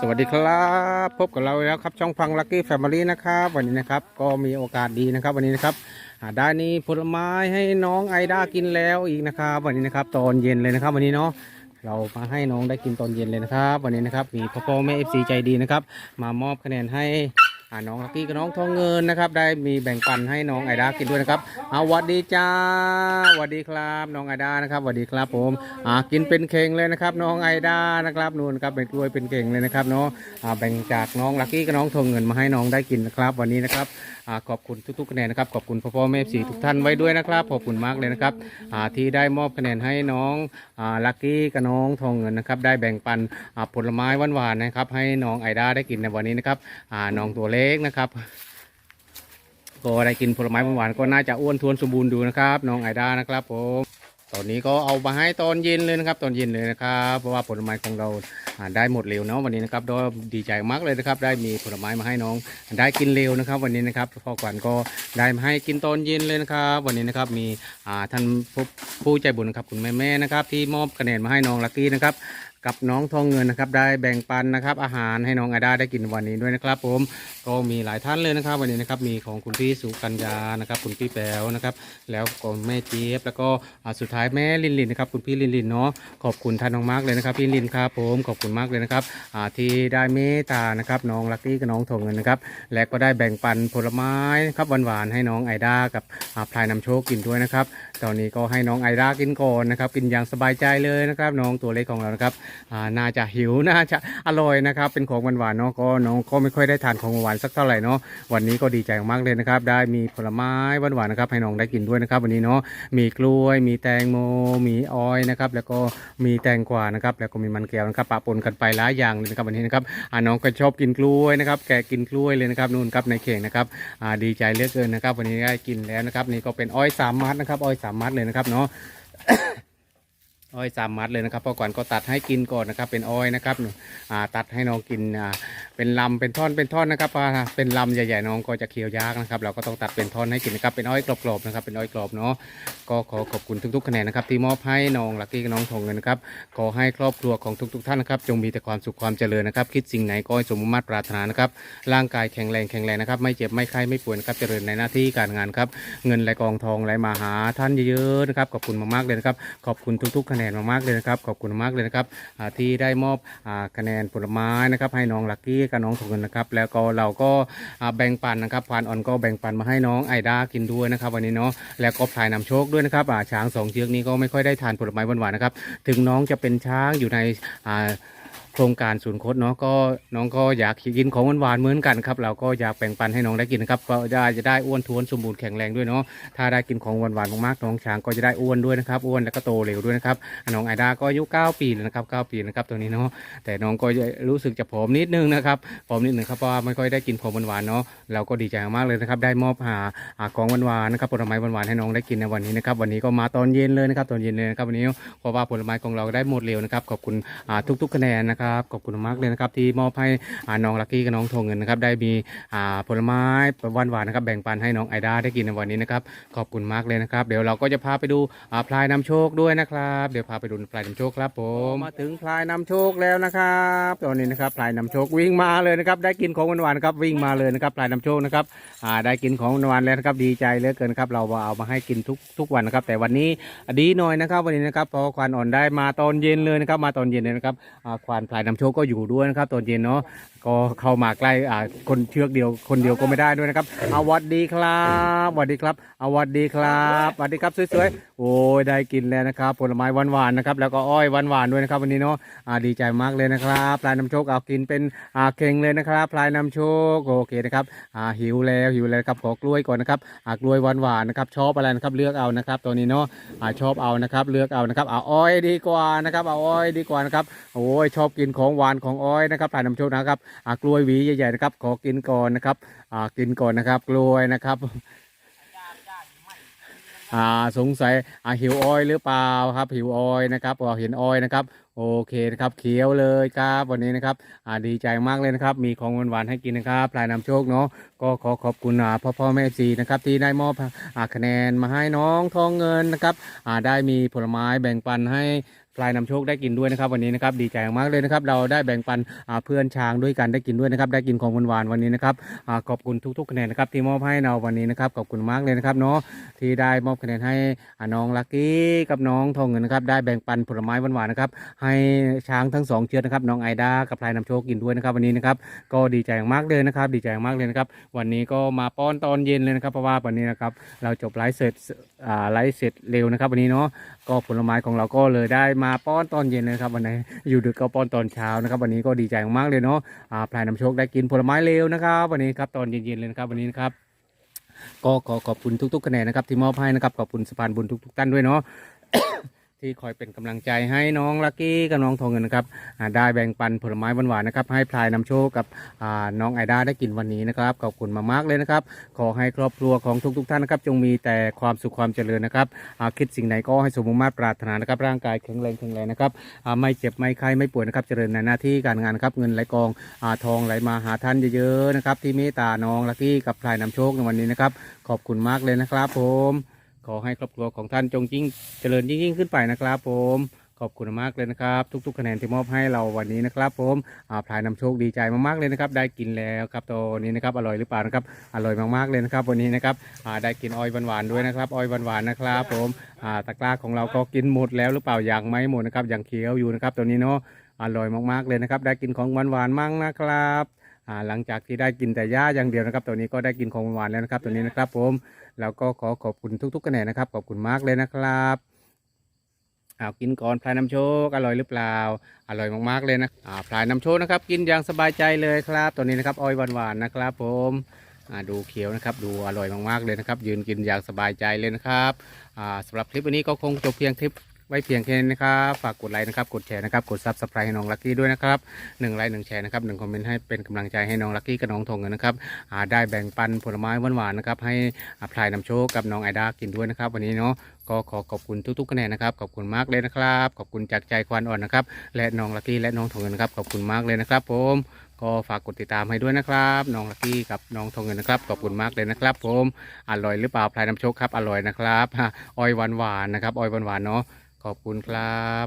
สวัสดีครับ พบกับเราแล้วครับช่องฟังลักกี้แฟมิลี่นะครับวันนี้นะครับก็มีโอกาสดีนะครับวันนี้นะครับได้นี่ผลไม้ให้น้องไอด้ากินแล้วอีกนะครับวันนี้นะครับตอนเย็นเลยนะครับ วันนี้เนาะเรามาให้น้องได้กินตอนเย็นเลยนะครับ วันนี้นะครับมีพ่อพ่อแม่เอฟซีใจดีนะครับมามอบคะแนนให้ น้องลักกี้กับน้องทองเงินนะครับ ได้มีแบ่งปันให้น้องไอดากินด้วยนะครับเอาวัดดีจ้าวัดดีครับ น้องไอดานะครับวัดดีครับผมอ่ากินเป็นเข่งเลยนะครับ น้องไอดานะครับนู่นครับเป็นกล้วยเป็นเข่งเลยนะครับเนาะอ่าแบ่งจากน้องลักกี้กับน้องทองเงินมาให้น้องได้กินนะครับ วันนี้นะครับอาขอบคุณทุกๆคะแนนนะครับขอบคุณพ่อพ่อแม่สี่ทุกท่านไว้ด้วยนะครับขอบคุณมากเลยนะครับอ่าที่ได้มอบคะแนนให้น้องอ่าลักกี้กับน้องทองเงินนะครับได้แบ่งปันอ่าผลไม้หวานๆนะครับ ให้น้องไอดาได้กินในวันนี้นะครับอ่าน้องตัวเล็กนะครับ ก็ได้กินผลไม้หวานก็น่าจะอ้วนท้วนสมบูรณ์ดูนะครับ น้องไอดานะครับผม ตอนนี้ก็เอามาให้ตอนเย็นเลยนะครับ ตอนเย็นเลยนะครับเพราะว่าผลไม้ของเราได้หมดเร็วเนาะวันนี้นะครับก็ดีใจมากเลยนะครับ ได้มีผลไม้มาให้น้องได้กินเร็วนะครับ วันนี้นะครับพ่อขวัญก็ได้มาให้กินตอนเย็นเลยนะครับ วันนี้นะครับมีท่านผู้ผู้ใจบุญนะครับคุณแม่แม่ๆนะครับที่มอบคะแนนมาให้น้องลักกี้นะครับกับน้องทองเงินนะครับได้แบ่งปันนะครับ อาหารให้น้องอาดาได้กินวันนี้ด้วยนะครับ ผมก็มีหลายท่านเลยนะครับ วันนี้นะครับมีของคุณพี่สุกัญญานะครับ คุณพี่แป๋วนะครับ แล้วก็แม่เจี๊ยบแล้วก็สุดท้ายายแม่ลินลินนะครับคุณพี่ลินลินเนาะขอบคุณท่านน้องมากเลยนะครับพี่ลินครับผมขอบคุณมากเลยนะครับที่ได้เมตตานะครับน้องลักกี้กับน้องทองเงินนะครับและก็ได้แบ่งปันผลไม้นะครับหวานๆให้น้องไอดากับพลายนำโชคกินด้วยนะครับตอนนี้ก็ให้น้องไอดากินก่อนนะครับกินอย่างสบายใจเลยนะครับน้องตัวเล็กของเรานะครับน่าจะหิวน่าจะอร่อยนะครับเป็นของหวานๆเนาะก็น้องก็ไม่ค่อยได้ทานของหวานสักเท่าไหร่เนาะวันนี้ก็ดีใจมากเลยนะครับได้มีผลไม้หวานๆนะครับให้น้องได้กินด้วยนะครับวันนี้เนาะมีกล้วยมีแตงโมมีอ้อยนะครับ แล้วก็มีแตงกวานะครับ แล้วก็มีมันแก้วนะครับปะปนกันไปหลายอย่างเลยนะครับวันนี้นะครับอ่าน้องก็ชอบกินกล้วยนะครับ แกกินกล้วยเลยนะครับนู่นครับในเข่งนะครับอ่าดีใจเหลือเกินนะครับ วันนี้ได้กินแล้วนะครับ นี่ก็เป็นอ้อยสามมัดนะครับ อ้อยสามมัดเลยนะครับเนาะ อ้อยสามมัดเลยนะครับพอก่อนก็ตัดให้กินก่อนนะครับ เป็นอ้อยนะครับอ่าตัดให้น้องกินอ่าเป็นลำเป็นท่อนเป็นท่อนนะครับเป็นลำใหญ่ๆน้องก็จะเคี้ยวยากนะครับ เราก็ต้องตัดเป็นท่อนให้กินนะครับเป็นอ้อยกรอบๆนะครับเป็นอ้อยกรอบเนาะก็ขอขอบคุณทุกๆคะแนนนะครับที่มอบให้น้องลักกี้กับน้องทองเงินนะครับขอให้ครอบครัวของทุก ๆ ท่านนะครับ จงมีแต่ความสุขความเจริญนะครับ คิดสิ่งไหนก็ให้สมมติปรารถนานะครับร่างกายแข็งแรงแข็งแรงนะครับ ไม่เจ็บไม่ไข้ไม่ป่วยนะครับเจริญในหน้าที่การงานครับ เงินไหลกองทองไหลมาหาท่านเยอะๆนะครับขอบคุณมากๆเลยนะครับขอบคุณทุกๆคะแนนแนนมากๆเลยนะครับ ขอบคุณมากเลยนะครับที่ได้มอบคะแนนผลไม้นะครับ ให้น้องลักกี้กับน้องถุงเงินนะครับ แล้วก็เราก็แบ่งปันนะครับพานอ่อนก็แบ่งปันมาให้น้องไอด้ากินด้วยนะครับ วันนี้เนาะแล้วก็พลายนำโชคด้วยนะครับช้างสองเชือกนี้ก็ไม่ค่อยได้ทานผลไม้หวานๆนะครับ ถึงน้องจะเป็นช้างอยู่ในอ่า โครงการศูนย์โคดเนาะก็น้องก็อยากกินของหวานๆเหมือนกันครับเราก็อยากแบ่งปันให้น้องได้กินนะครับก็จะจะได้อ้วนท้วนสมบูรณ์แข็งแรงด้วยเนาะถ้าได้กินของหวานๆมากๆน้องช้างก็จะได้อ้วนด้วยนะครับอ้วนแล้วก็โตเร็วด้วยนะครับน้องไอดาก็อายุ9ปีแล้วนะครับ9ปีนะครับตัวนี้เนาะแต่น้องก็รู้สึกจะผอมนิดนึงนะครับผอมนิดนึงครับเพราะว่าไม่ค่อยได้กินของหวานๆเนาะเราก็ดีใจมากเลยนะครับได้มอบหาของหวานๆนะครับผลไม้หวานๆให้น้องได้กินในวันนี้นะครับวันนี้ก็มาตอนเย็นเลยนะครับตอนเย็นเลยนะครับวันนี้เพราะว่าผลไม้ของเราได้หมดเร็วนะครับขอบคุณทุกๆคะแนนนะครับขอบคุณมากเลยนะครับที่มอบให้น้องลักกี้กับน้องทงเงินนะครับได้มีผลไม้หวานๆนะครับแบ่งปันให้น้องไอดาได้กินในวันนี้นะครับขอบคุณมากเลยนะครับเดี๋ยวเราก็จะพาไปดูพลายนำโชคด้วยนะครับเดี๋ยวพาไปดูพลายนำโชคครับผมมาถึงพลายนำโชคแล้วนะครับตอนนี้นะครับพลายนำโชควิ่งมาเลยนะครับได้กินของหวานๆครับวิ่งมาเลยนะครับพลายนำโชคนะครับได้กินของหวานแล้วนะครับดีใจเหลือเกินครับเราเอามาให้กินทุกทุกวันนะครับ แต่วันนี้ดีหน่อยนะครับวันนี้นะครับพอควานอ่อนได้มาตอนเย็นเลยนะครับมาตอนเย็นเลยนะครับควานพลายนำโชคก็อยู่ด้วยนะครับตอนเย็นเนาะก็เข้ามาใกล้อ่าคนเชือกเดียวคนเดียวก็ไม่ได้ด้วยนะครับเอาวัดดีครับวัดดีครับเอาวัดดีครับวัดดีครับสวยๆโอ้ยได้กินแล้วนะครับ ผลไม้หวานๆนะครับแล้วก็อ้อยหวานๆด้วยนะครับ วันนี้เนาะอ่าดีใจมากเลยนะครับพลายนำโชคเอากินเป็นอ่าเข่งเลยนะครับพลายนำโชคโอเคนะครับอ่าหิวแล้วหิวแล้วครับขอกล้วยก่อนนะครับอ่ากล้วยหวานๆนะครับชอบอะไรนะครับเลือกเอานะครับตัวนี้เนาะอ่าชอบเอานะครับเลือกเอานะครับเอาอ้อยดีกว่านะครับเอาอ้อยดีกว่านะครับโอ้ยชอบกินินของหวานของอ้อยนะครับพลายนำโชคนะครับอากล้วยหวีใหญ่ๆนะครับ ขอกินก่อนนะครับอากินก่อนนะครับ กล้วยนะครับอ่าสงสัยอ่าหิวอ้อยหรือเปล่าครับ หิวอ้อยนะครับพอเห็นอ้อยนะครับ โอเคนะครับเขียวเลยครับวันนี้นะครับอ่าดีใจมากเลยนะครับ มีของหวานๆให้กินนะครับพลายนำโชคเนาะก็ขอขอบคุณอ่าพ่อพ่อแม่ซีนะครับที่ได้มอบอ่าคะแนนมาให้น้องทองเงินนะครับอ่าได้มีผลไม้แบ่งปันให้ พลายนำโชคได้กินด้วยนะครับวันนี้นะครับดีใจมากเลยนะครับเราได้แบ่งปันเพื่อนช้างด้วยกันได้กินด้วยนะครับได้กินของหวานวันนี้นะครับขอบคุณทุกๆคะแนนนะครับที่มอบให้เราวันนี้นะครับขอบคุณมากเลยนะครับเนาะที่ได้มอบคะแนนให้น้องลักกี้กับน้องทองเงินนะครับได้แบ่งปันผลไม้หวานๆนะครับให้ช้างทั้งสองเชือกนะครับน้องไอดากับพลายนำโชคกินด้วยนะครับวันนี้นะครับก็ดีใจมากเลยนะครับดีใจมากเลยนะครับวันนี้ก็มาป้อนตอนเย็นเลยนะครับเพราะว่าวันนี้นะครับเราจบไลฟ์เสร็จไลฟ์เสร็จเร็วนะครับวันนี้เนาะก็ผลไม้ของเราก็เลยได้มาป้อนตอนเย็นนะครับวันไหนอยู่ดึกก็ป้อนตอนเช้านะครับ วันนี้ก็ดีใจมากเลยเนาะอ่าพลายนำโชคได้กินผลไม้เร็วนะครับวันนี้ครับตอนเย็นๆเลยนะครับวันนี้นะครับก็ขอขอบคุณทุกๆคะแนนนะครับที่มอบให้นะครับขอบคุณสะพานบุญทุกๆท่านด้วยเนาะ ที่คอยเป็นกำลังใจให้น้องลักกี้กับน้องทองเงินนะครับได้แบ่งปันผลไม้หวานๆนะครับ ให้พลายนำโชคกับน้องไอดาได้กินวันนี้นะครับขอบคุณมากๆเลยนะครับ ขอให้ครอบครัวของทุกๆท่านนะครับ จงมีแต่ความสุขความเจริญนะครับคิดสิ่งไหนก็ให้สมมุ่งมาตรปรารถนานะครับ ร่างกายแข็งแรงแข็งแรงนะครับไม่เจ็บไม่ไข้ไม่ป่วยนะครับ เจริญในหน้าที่การงานครับเงินไหลกองอทองไหลมาหาท่านเยอะๆนะครับ ที่เมตตาน้องลักกี้กับพลายนำโชคในวันนี้นะครับ ขอบคุณมากเลยนะครับผม ขอให้ครอบครัวของท่านจงยิ่งเจริญยิ่งยิ่งขึ้นไปนะครับ ผมขอบคุณมากเลยนะครับ ทุก ๆ คะแนนที่มอบให้เราวันนี้นะครับ ผมอ่าพลายนำโชคดีใจมากๆเลยนะครับ ได้กินแล้วครับตัวนี้นะครับอร่อยหรือเปล่านะครับอร่อยมากๆเลยนะครับ วันนี้นะครับอ่าได้กินอ้อยหวานๆด้วยนะครับอ้อยหวานๆนะครับ ผมอ่าตะกร้าของเราก็กินหมดแล้วหรือเปล่ายังไม่หมดนะครับยังเคี้ยวอยู่นะครับตัวนี้เนาะอร่อยมากๆเลยนะครับ ได้กินของหวานๆมั่งนะครับ อ่าหลังจากที่ได้กินแต่หญ้าอย่างเดียวนะครับตัวนี้ก็ได้กินของหวานแล้วนะครับตัวนี้นะครับผมแล้วก็ขอขอบคุณทุกๆคะแนนนะครับขอบคุณมากเลยนะครับเอากินก่อนพลายน้ำโชคอร่อยหรือเปล่า อร่อยมากๆเลยนะอ่าพลายน้ำโชคนะครับ กินอย่างสบายใจเลยครับตัวนี้นะครับอ้อยหวานๆนะครับ ผมดูเขียวนะครับดูอร่อยมากๆเลยนะครับ ยืนกินอย่างสบายใจเลยนะครับอ่าสำหรับคลิปวันนี้ก็คงจบเพียงคลิป ไว้เพียงแค่นี้นะครับ ฝากกดไลค์นะครับ กดแชร์นะครับ กดซับสไครต์ให้น้องลักกี้ด้วยนะครับหนึ่งไลค์หนึ่งแชร์นะครับหนึ่งคอมเมนต์ให้เป็นกำลังใจให้น้องลักกี้กับน้องทงเงินนะครับอาได้แบ่งปันผลไม้หวานๆนะครับ ให้อ่ายน้ำโชคกับน้องไอดากินด้วยนะครับ วันนี้เนาะก็ขอขอบคุณทุกๆคะแนนนะครับ ขอบคุณมากเลยนะครับ ขอบคุณจากใจควันอ่อนนะครับ และน้องลักกี้และน้องทองเงินนะครับ ขอบคุณมากเลยนะครับ ผม ก็ฝากกดติดตามให้ด้วยนะครับน้องลักกี้กับน้องทองเงินนะครับ ขอบคุณมากเลยนะครับ ผมอร่อยหรือเปล่าพลายน้ำโชคครับอร่อยนะครับอ้อยหวานๆนะครับอ้อยหวานๆเนาะ ขอบคุณครับ